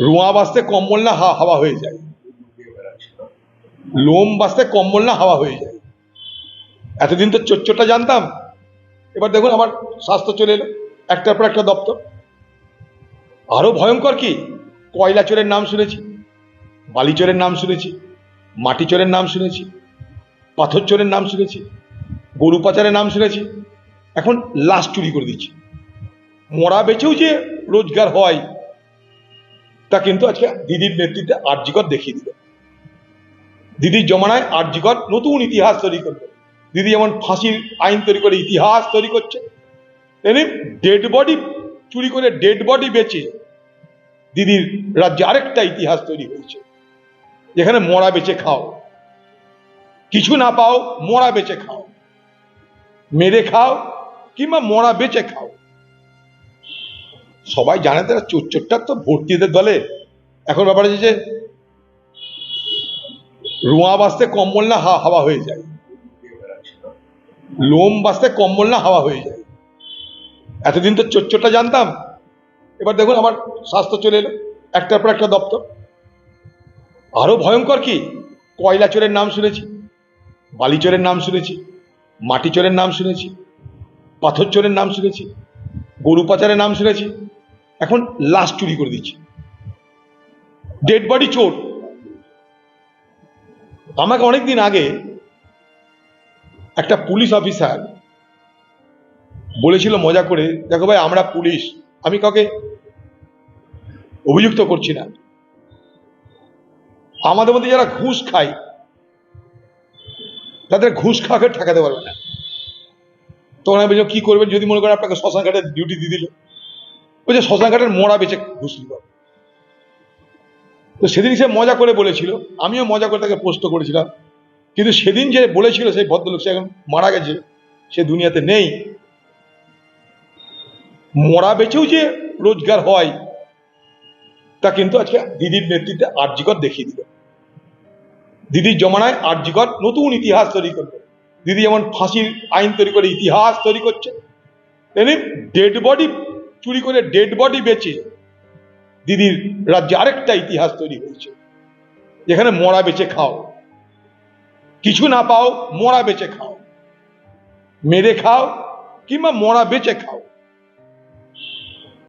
রোঁয়া বাঁচতে কম্বল না হাওয়া হয়ে যায়। লোম বাঁচতে কম্বল না হাওয়া হয়ে যায়। এতদিন তো চোরটা জানতাম। এবার দেখুন আমার স্বাস্থ্য চলে এলো। একটার পর একটা দপ্তর। আরও ভয়ঙ্কর কি? কয়লা চোরের নাম শুনেছি, বালি চোরের নাম শুনেছি, মাটি চোরের নাম শুনেছি, পাথর চোরের নাম শুনেছি, গরু পাচারের নাম শুনেছি। এখন লাশ চুরি করে দিচ্ছি। মরা বেচেও যে রোজগার হয় তা কিন্তু আজকে দিদির নেতৃত্বে আর্যিকর দেখিয়ে দিল। দিদির জমানায় আর্যিকর নতুন ইতিহাস তৈরি করবে দিদি যেমন ফাঁসির আইন তৈরি করে ইতিহাস তৈরি করছে, তেমনি ডেড বডি চুরি করে ডেড বডি বেচে দিদির রাজ্যে আরেকটা ইতিহাস তৈরি হয়েছে। যেখানে মরা বেচে খাও, কিছু না পাও মরা বেচে খাও, মেরে খাও কিংবা মরা বেচে খাও। সবাই জানে তারা চোর চোরটার তো ভর্তি এদের দলে। এখন ব্যাপার হচ্ছে যে, রোঁয়া বাঁচতে কম্বল না হাওয়া হয়ে যায়। লোম বাঁচতে কম্বল না, হাওয়া হয়ে যায়। এতদিন তো চোর, চোরটা জানতাম। এবার দেখুন আমার স্বাস্থ্য চলে এলো, একটার পর একটা দপ্তর। আরও ভয়ঙ্কর কি? কয়লা চোরের নাম শুনেছি, বালি চোরের নাম শুনেছি, মাটি চোরের নাম শুনেছি, পাথর চোরের নাম শুনেছি, গরু পাচারের নাম শুনেছি। এখন লাশ চুরি করে দিচ্ছি। ডেড বডি চোর। আমাকে অনেকদিন আগে একটা পুলিশ অফিসার বলেছিল মজা করে, দেখো ভাই, আমরা পুলিশ, আমি কাউকে অভিযুক্ত করছি না। আমাদের মধ্যে যারা ঘুষ খায়, তাদের ঘুষ খাওয়াকে ঠেকাতে পারবে না। তখন আমি কি করবেন? যদি মনে করেন আপনাকে শ্মশান ঘাটের ডিউটি দিয়ে দিল। বলছে শ্মশান ঘাটের মরা বেঁচে ঘুষ নিতে তো সেদিন সে মজা করে বলেছিল, আমিও মজা করে তাকে প্রশ্ন করেছিলাম। কিন্তু সেদিন যে বলেছিল সেই ভদ্রলোক সে এখন মারা গেছে, সে দুনিয়াতে নেই। মরা বেচেও যে রোজগার হয়, তা কিন্তু আজকে দিদির নেতৃত্বে আর্যিকর দেখিয়ে দিল। দিদির জমানায় আর্যিকর নতুন ইতিহাস তৈরি করবে। দিদি যেমন ফাঁসির আইন তৈরি করে ইতিহাস তৈরি করছে, তেমনি ডেড বডি চুরি করে ডেড বডি বেচে দিদির রাজ্যে আরেকটা ইতিহাস তৈরি হয়েছে। যেখানে মরা বেচে খাও। কিছু না পাও, মরা বেচে খাও। মেরে খাও কিংবা মরা বেচে খাও।